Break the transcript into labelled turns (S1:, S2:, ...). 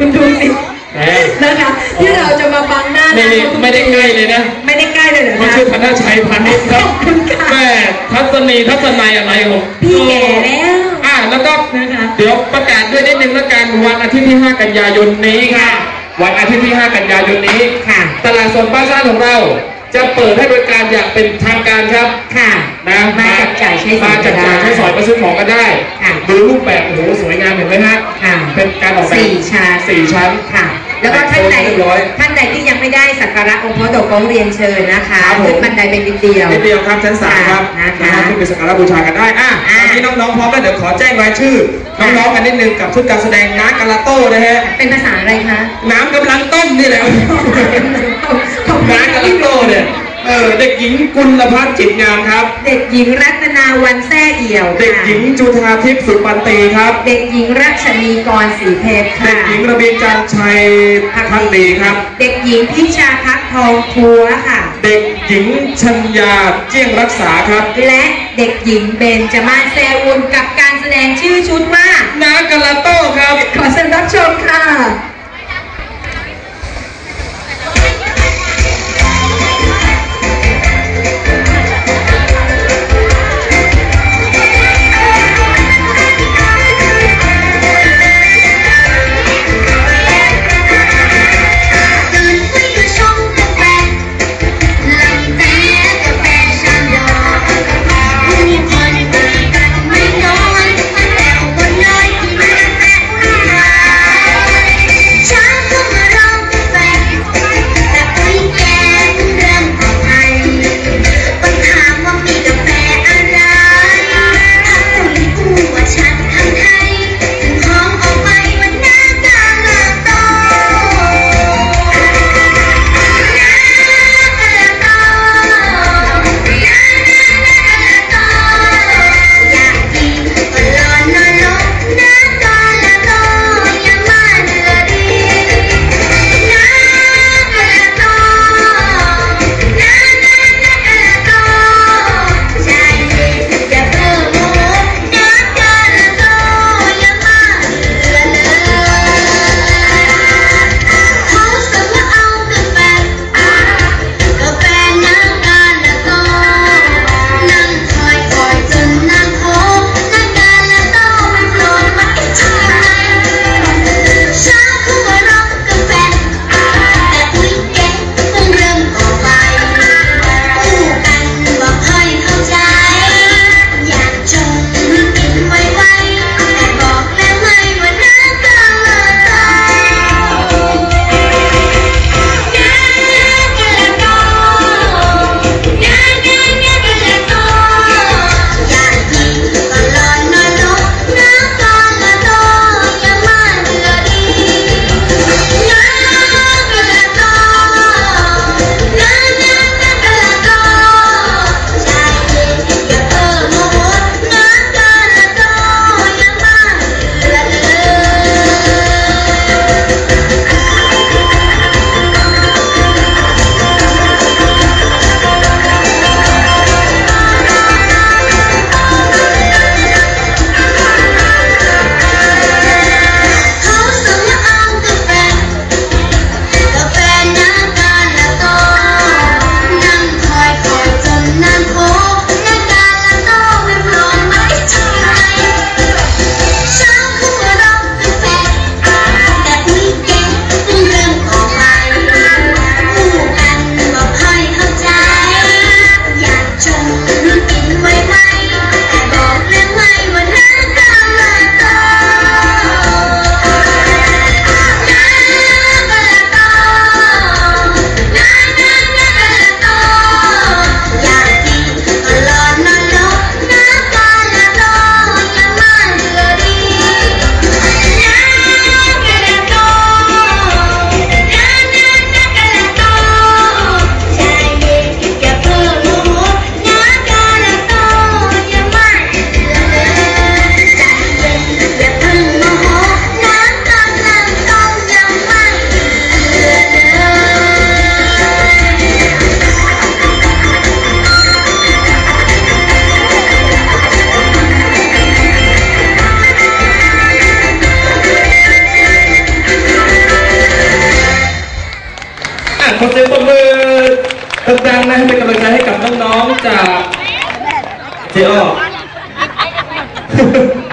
S1: คุณดูสิ
S2: แหม
S1: นะคะที่เราจะมาบังหน้า
S2: นี่นี่ไม่ได้ใกล้เลยนะ
S1: ไม่ได้ใกล้เลยเหรอ
S2: มัน
S1: คะ
S2: ชื่อธนชัยพานิชครับ
S1: ขอบคุณค่ะ
S2: แม่ทัศนีทัศนัยอะไรผม
S1: พี่แก่แล้ว
S2: อ่าแล้วก็
S1: นะคะ
S2: เดี๋ยวประกาศด้วยนิดนึงแล้วกันวันอาทิตย์ที่ 5 กันยายนนี้ค่ะ วันอาทิตย์ที่ 5 กันยายนนี้
S1: ค่ะ
S2: ตลาดสดบ้านซ่านของเรา จะเปิดให้บริการอย่างเป็นทางการครับ
S1: ค่ะ
S2: นะ
S1: มาจับจ่ายใช้สอย
S2: มาจับจ่าย
S1: กันได้
S2: ใช้สอยมาซื้อของกันได้
S1: ค่ะ
S2: ดูรูปแบบโอ้โหสวยงามเห็นไหมฮะ
S1: ค่ะ
S2: เป็นการออกแบบ
S1: สี่ชั้น
S2: สี่ชั้น
S1: ค่ะ แล้วก็ท่านใด
S2: เรียบร้อย
S1: ท่านใดที่ยังไม่ได้สักการะองค์พระดกก็เรียนเชิญนะคะ
S2: ครับผม
S1: ขึ้นบันไดเป็นนิดเดียว
S2: นิดเดียวครับชั้นสามครับ
S1: นะคะ
S2: นะขึ้นไปสักการะบูชากันได้อะ
S1: อะ
S2: ตอนนี้น้องๆพร้อมแล้วเดี๋ยวขอแจ้งรายชื่อน้องๆกันนิดนึงกับชุดการแสดงน้ากาลาโต้นะฮะ
S1: เป็นภาษาอะไรคะ
S2: น้ำกำลังต้มนี่แหละ
S1: ขอบคุณ
S2: น้ากาลาโต้เนี่ยเออเด็กหญิงกุลพัฒน์จิตงามครับ
S1: เด็กหญิงรัตนาวันแท้เอี่ยวค่ะ
S2: เด็กหญิงจุธาทิพย์สุปันตีครับ
S1: เด็กหญิงรัชนีกรศรีเพชร
S2: เด็
S1: ค่ะ
S2: กหญิงระเบียงจันทร์ชัยพักดีครับ
S1: เด็กหญิงพิชาพักทองทัวค่ะ
S2: เด็กหญิงชัญญาเจียงรักษาครับ
S1: และเด็กหญิงเบนจมาศแซวุนกับการแสดงชื่อชุดว่า
S2: น้ากาลาโต้ครับ
S1: ขอเชิญรับชมค่ะ
S3: ขอ
S2: เสียงปรบมือดังๆนะเป็นกำลังใจให้กับน้องๆจากเจอ้อ